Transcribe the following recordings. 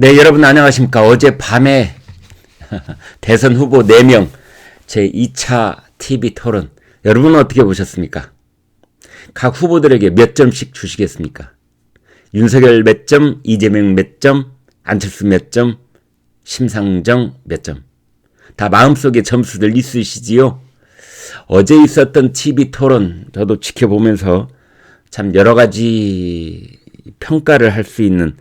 네, 여러분 안녕하십니까. 어제 밤에 대선 후보 4명 제 2차 TV 토론 여러분은 어떻게 보셨습니까? 각 후보들에게 몇 점씩 주시겠습니까? 윤석열 몇 점, 이재명 몇 점, 안철수 몇 점, 심상정 몇 점. 다 마음속에 점수들 있으시지요? 어제 있었던 TV 토론 저도 지켜보면서 참 여러 가지 평가를 할 수 있는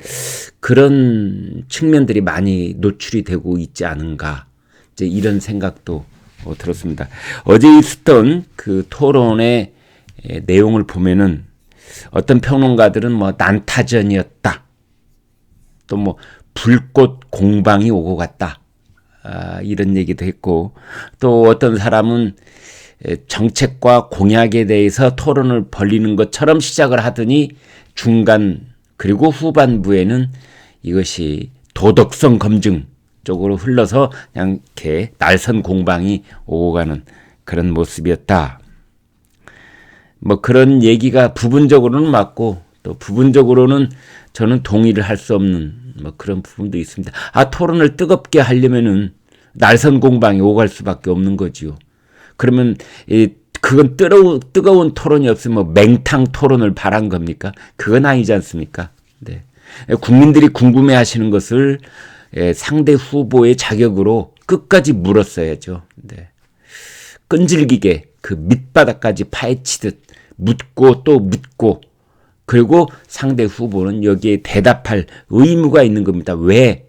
그런 측면들이 많이 노출이 되고 있지 않은가. 이제 이런 생각도 어, 들었습니다. 어제 있었던 그 토론의 에, 내용을 보면은 어떤 평론가들은 뭐 난타전이었다. 또 뭐 불꽃 공방이 오고 갔다. 아, 이런 얘기도 했고 또 어떤 사람은 정책과 공약에 대해서 토론을 벌리는 것처럼 시작을 하더니 중간 그리고 후반부에는 이것이 도덕성 검증 쪽으로 흘러서 그냥 이렇게 날선 공방이 오고 가는 그런 모습이었다. 뭐 그런 얘기가 부분적으로는 맞고 또 부분적으로는 저는 동의를 할 수 없는 뭐 그런 부분도 있습니다. 아 토론을 뜨겁게 하려면은 날선 공방이 오갈 수밖에 없는 거지요. 그러면 이 그건 뜨거운, 뜨거운 토론이 없으면 뭐 맹탕 토론을 바란 겁니까? 그건 아니지 않습니까? 네. 국민들이 궁금해 하시는 것을 예, 상대 후보의 자격으로 끝까지 물었어야죠. 네. 끈질기게 그 밑바닥까지 파헤치듯 묻고 또 묻고 그리고 상대 후보는 여기에 대답할 의무가 있는 겁니다. 왜?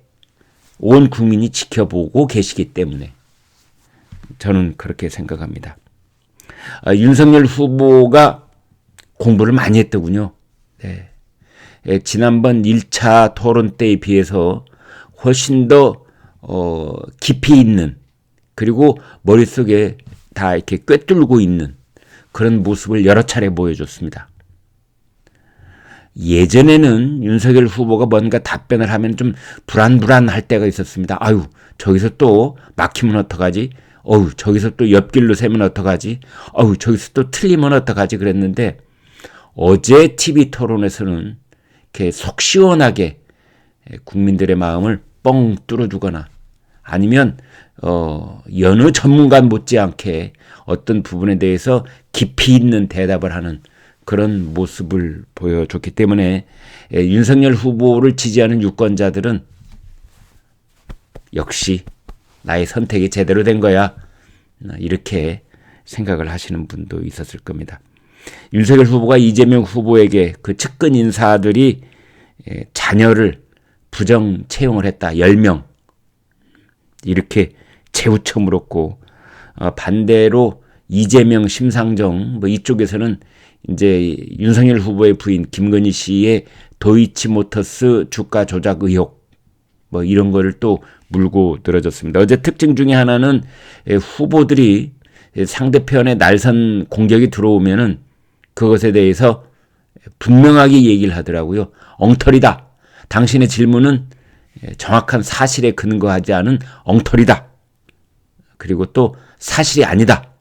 온 국민이 지켜보고 계시기 때문에. 저는 그렇게 생각합니다. 아, 윤석열 후보가 공부를 많이 했더군요. 네. 예, 지난번 1차 토론 때에 비해서 훨씬 더 어, 깊이 있는 그리고 머릿속에 다 이렇게 꿰뚫고 있는 그런 모습을 여러 차례 보여줬습니다. 예전에는 윤석열 후보가 뭔가 답변을 하면 좀 불안불안할 때가 있었습니다. 아유, 저기서 또 막히면 어떡하지? 어우, 저기서 또 옆길로 새면 어떡하지? 어우, 저기서 또 틀리면 어떡하지? 그랬는데 어제 TV 토론에서는 이렇게 속 시원하게 국민들의 마음을 뻥 뚫어주거나 아니면 어, 여느 전문가 못지않게 어떤 부분에 대해서 깊이 있는 대답을 하는 그런 모습을 보여줬기 때문에 윤석열 후보를 지지하는 유권자들은 역시 나의 선택이 제대로 된 거야. 이렇게 생각을 하시는 분도 있었을 겁니다. 윤석열 후보가 이재명 후보에게 그 측근 인사들이 자녀를 부정 채용을 했다. 10명. 이렇게 재우쳐 물었고, 어, 반대로 이재명, 심상정, 뭐 이쪽에서는 이제 윤석열 후보의 부인 김건희 씨의 도이치모터스 주가 조작 의혹, 뭐 이런 거를 또 물고 늘어졌습니다. 어제 특징 중에 하나는 후보들이 상대편의 날선 공격이 들어오면은 그것에 대해서 분명하게 얘기를 하더라고요. 엉터리다. 당신의 질문은 정확한 사실에 근거하지 않은 엉터리다. 그리고 또 사실이 아니다.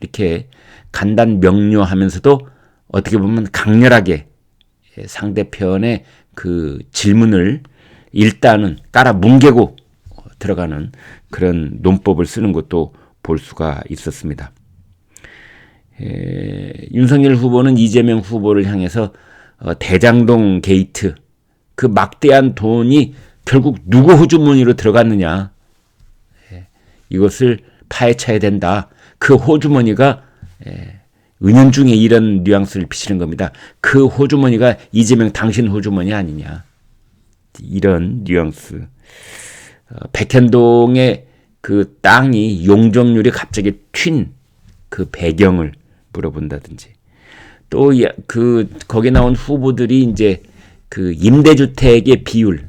이렇게 간단 명료하면서도 어떻게 보면 강렬하게 상대편의 그 질문을 일단은 깔아 뭉개고 들어가는 그런 논법을 쓰는 것도 볼 수가 있었습니다. 에, 윤석열 후보는 이재명 후보를 향해서 어, 대장동 게이트 그 막대한 돈이 결국 누구 호주머니로 들어갔느냐 에, 이것을 파헤쳐야 된다. 그 호주머니가 에, 은연중에 이런 뉘앙스를 비치는 겁니다. 그 호주머니가 이재명 당신 호주머니 아니냐. 이런 뉘앙스. 어, 백현동의 그 땅이 용적률이 갑자기 튄 그 배경을 물어본다든지 또 그 거기 나온 후보들이 이제 그 임대주택의 비율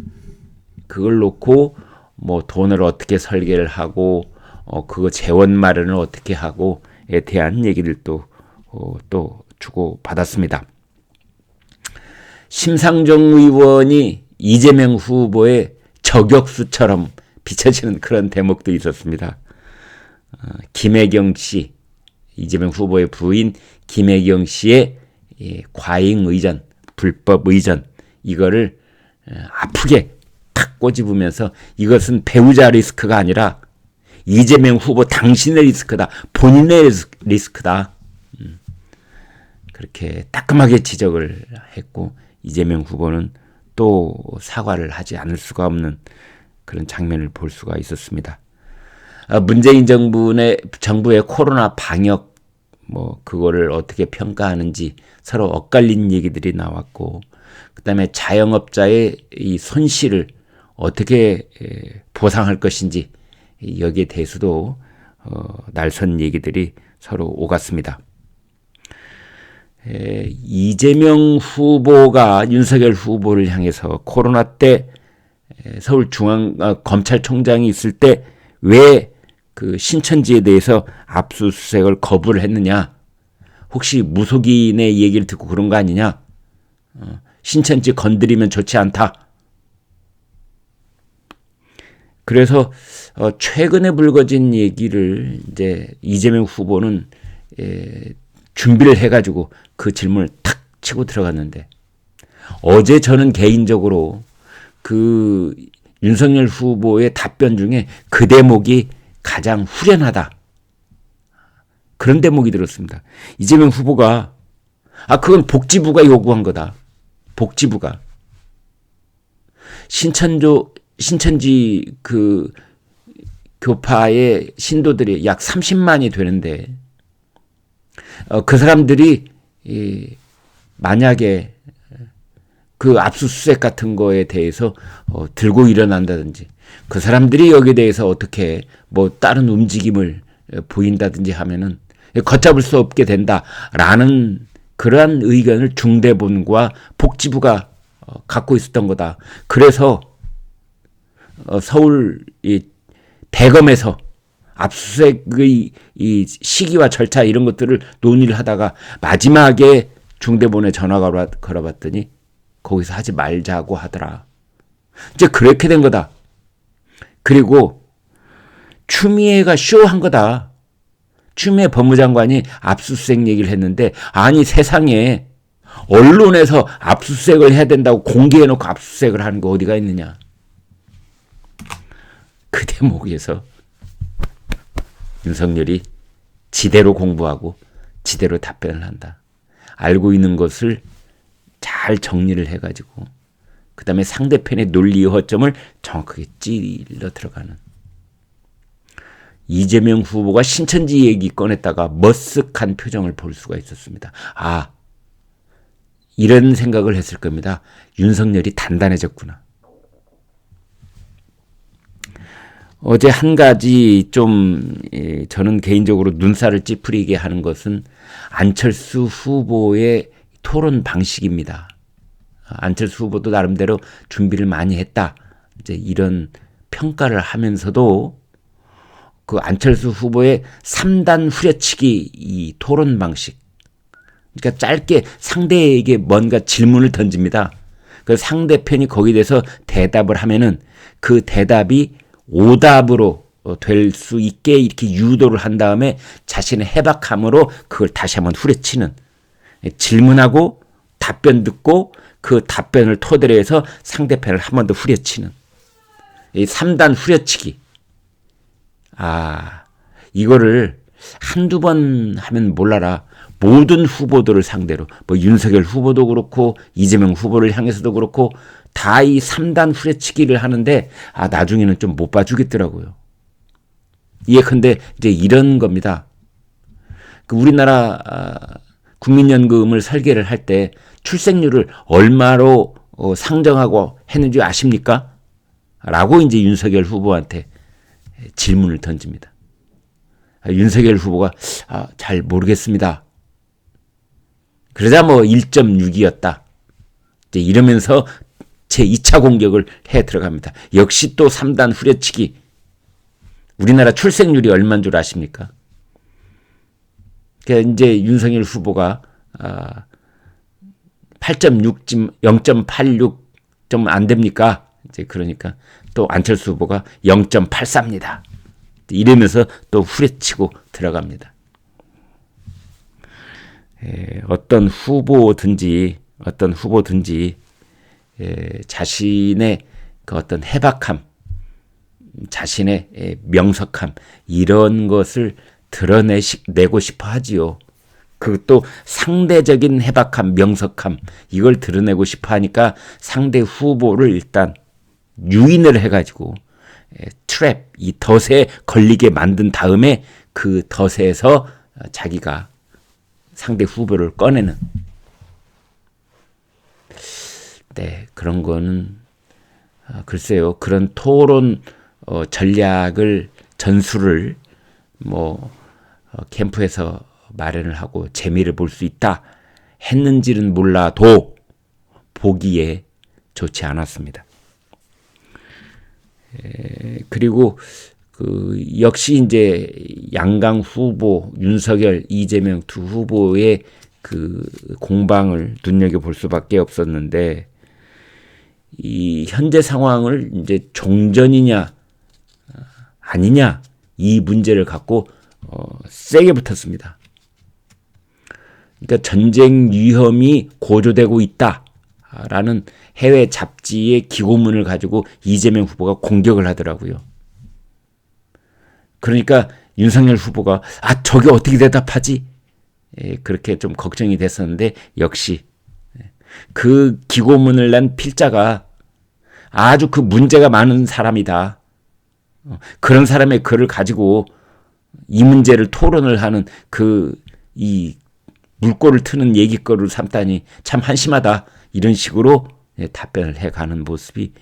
그걸 놓고 뭐 돈을 어떻게 설계를 하고 어 그거 재원 마련을 어떻게 하고에 대한 얘기들도 어, 또 주고 받았습니다. 심상정 의원이 이재명 후보의 저격수처럼 비춰지는 그런 대목도 있었습니다. 어, 김혜경 씨, 이재명 후보의 부인 김혜경 씨의 예, 과잉 의전, 불법 의전, 이거를 어, 아프게 탁 꼬집으면서 이것은 배우자 리스크가 아니라 이재명 후보 당신의 리스크다. 본인의 리스크다. 음. 그렇게 따끔하게 지적을 했고 이재명 후보는 또 사과를 하지 않을 수가 없는 그런 장면을 볼 수가 있었습니다. 아, 문재인 정부의 정부의 코로나 방역 뭐 그거를 어떻게 평가하는지 서로 엇갈린 얘기들이 나왔고 그다음에 자영업자의 이 손실을 어떻게 보상할 것인지 여기에 대해서도 어, 날선 얘기들이 서로 오갔습니다. 에, 이재명 후보가 윤석열 후보를 향해서 코로나 때 서울중앙 어, 검찰총장이 있을 때 왜 그 신천지에 대해서 압수수색을 거부를 했느냐? 혹시 무속인의 얘기를 듣고 그런 거 아니냐? 어, 신천지 건드리면 좋지 않다. 그래서 어, 최근에 불거진 얘기를 이제 이재명 후보는 에, 준비를 해가지고 그 질문을 탁 치고 들어갔는데 어제 저는 개인적으로 그 윤석열 후보의 답변 중에 그 대목이 가장 후련하다. 그런 대목이 들었습니다. 이재명 후보가 아 그건 복지부가 요구한 거다. 복지부가 신천조 신천지 그 교파의 신도들이 약 30만이 되는데 어, 그 사람들이 이 만약에 그 압수수색 같은 거에 대해서 어, 들고 일어난다든지 그 사람들이 여기에 대해서 어떻게 뭐 다른 움직임을 보인다든지 하면은 걷잡을 수 없게 된다라는 그러한 의견을 중대본과 복지부가 어, 갖고 있었던 거다. 그래서 어, 서울 이 대검에서 압수수색의 이 시기와 절차 이런 것들을 논의를 하다가 마지막에 중대본에 전화가 걸어봤더니 거기서 하지 말자고 하더라. 이제 그렇게 된 거다. 그리고 추미애가 쇼한 거다. 추미애 법무장관이 압수수색 얘기를 했는데 아니 세상에 언론에서 압수수색을 해야 된다고 공개해놓고 압수수색을 하는 거 어디가 있느냐. 그 대목에서 윤석열이 지대로 공부하고 지대로 답변을 한다. 알고 있는 것을 잘 정리를 해가지고 그 다음에 상대편의 논리 허점을 정확하게 찔러 들어가는 이재명 후보가 신천지 얘기 꺼냈다가 머쓱한 표정을 볼 수가 있었습니다. 아, 이런 생각을 했을 겁니다. 윤석열이 단단해졌구나. 어제 한 가지 좀 저는 개인적으로 눈살을 찌푸리게 하는 것은 안철수 후보의 토론 방식입니다. 안철수 후보도 나름대로 준비를 많이 했다. 이제 이런 평가를 하면서도 그 안철수 후보의 3단 후려치기 이 토론 방식. 그러니까 짧게 상대에게 뭔가 질문을 던집니다. 그 상대편이 거기에 대해서 대답을 하면은 그 대답이 오답으로 어, 될수 있게 이렇게 유도를 한 다음에 자신의 해박함으로 그걸 다시 한번 후려치는 질문하고 답변 듣고 그 답변을 토대로 해서 상대편을 한 번 더 후려치는 이 3단 후려치기. 아, 이거를 한두 번 하면 몰라라. 모든 후보들을 상대로, 뭐 윤석열 후보도 그렇고, 이재명 후보를 향해서도 그렇고, 다 이 3단 후려치기를 하는데, 아, 나중에는 좀 못 봐주겠더라고요. 예컨대 이제 이런 겁니다. 그 우리나라 아, 국민연금을 설계를 할 때 출생률을 얼마로 어, 상정하고 했는지 아십니까? 라고 이제 윤석열 후보한테 질문을 던집니다. 아, 윤석열 후보가 아, 잘 모르겠습니다. 그러자 뭐 1.6이었다. 이제 이러면서 제 2차 공격을 해 들어갑니다. 역시 또 3단 후려치기. 우리나라 출생률이 얼마인 줄 아십니까? 그러니까 이제 윤석열 후보가 아, 8.6, 0.86 좀 안 됩니까? 이제 그러니까 또 안철수 후보가 0.83입니다. 이러면서 또 후려치고 들어갑니다. 에, 어떤 후보든지 어떤 후보든지 에, 자신의 그 어떤 해박함, 자신의 명석함 이런 것을 드러내고 싶어 하지요. 그것도 상대적인 해박함, 명석함 이걸 드러내고 싶어 하니까 상대 후보를 일단 유인을 해가지고 트랩 이 덫에 걸리게 만든 다음에 그 덫에서 자기가 상대 후보를 꺼내는 네 그런 거는 아, 글쎄요 그런 토론 어, 전략을 전술을 뭐 어, 캠프에서 마련을 하고 재미를 볼 수 있다 했는지는 몰라도 보기에 좋지 않았습니다. 에, 그리고 그 역시 이제 양강 후보 윤석열 이재명 두 후보의 그 공방을 눈여겨 볼 수밖에 없었는데 이 현재 상황을 이제 종전이냐 아니냐 이 문제를 갖고 어, 세게 붙었습니다. 그러니까 전쟁 위험이 고조되고 있다라는 해외 잡지의 기고문을 가지고 이재명 후보가 공격을 하더라고요. 그러니까 윤석열 후보가 아 저게 어떻게 대답하지? 예, 그렇게 좀 걱정이 됐었는데 역시 예, 그 기고문을 낸 필자가 아주 그 문제가 많은 사람이다. 어, 그런 사람의 글을 가지고 이 문제를 토론을 하는 그 이 물꼬를 트는 얘기거리를 삼다니 참 한심하다. 이런 식으로 예, 답변을 해가는 모습이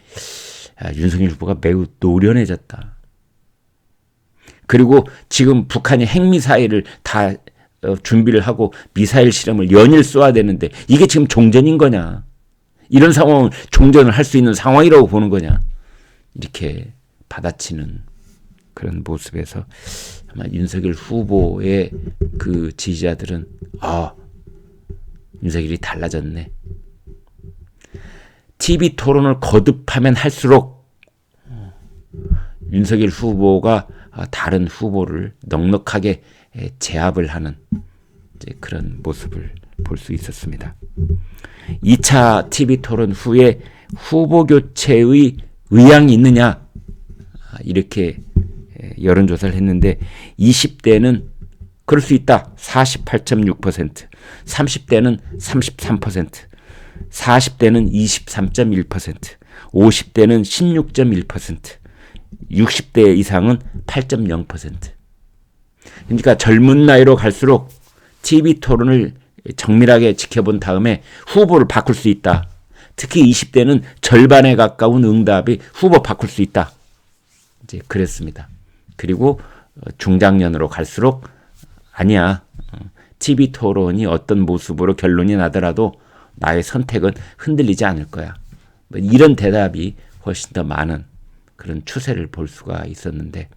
아, 윤석열 후보가 매우 노련해졌다. 그리고 지금 북한이 핵미사일을 다 어, 준비를 하고 미사일 실험을 연일 쏘아야 되는데 이게 지금 종전인 거냐? 이런 상황을 종전을 할 수 있는 상황이라고 보는 거냐? 이렇게 받아치는 그런 모습에서 아마 윤석열 후보의 그 지지자들은 아 윤석열이 달라졌네. TV 토론을 거듭하면 할수록 윤석열 후보가 다른 후보를 넉넉하게 제압을 하는 그런 모습을 볼 수 있었습니다. 2차 TV 토론 후에 후보 교체의 의향이 있느냐? 이렇게 여론조사를 했는데 20대는 그럴 수 있다. 48.6% 30대는 33% 40대는 23.1% 50대는 16.1% 60대 이상은 8.0% 그러니까 젊은 나이로 갈수록 TV 토론을 정밀하게 지켜본 다음에 후보를 바꿀 수 있다. 특히 20대는 절반에 가까운 응답이 후보 바꿀 수 있다. 이제 그랬습니다. 그리고 어, 중장년으로 갈수록 아니야. TV 어, 토론이 어떤 모습으로 결론이 나더라도 나의 선택은 흔들리지 않을 거야. 뭐 이런 대답이 훨씬 더 많은 그런 추세를 볼 수가 있었는데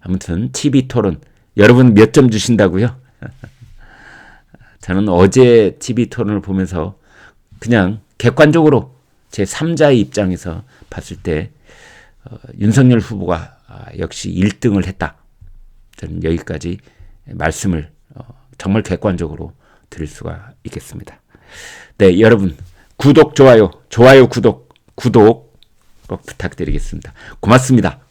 아무튼 TV 토론 여러분 몇 점 주신다고요? 저는 어제 TV 토론을 보면서 그냥 객관적으로 제 3자의 입장에서 봤을 때 어, 윤석열 후보가 아, 역시 1등을 했다. 저는 여기까지 말씀을 어, 정말 객관적으로 드릴 수가 있겠습니다. 네, 여러분 구독 좋아요, 좋아요 구독, 구독 꼭 부탁드리겠습니다. 고맙습니다.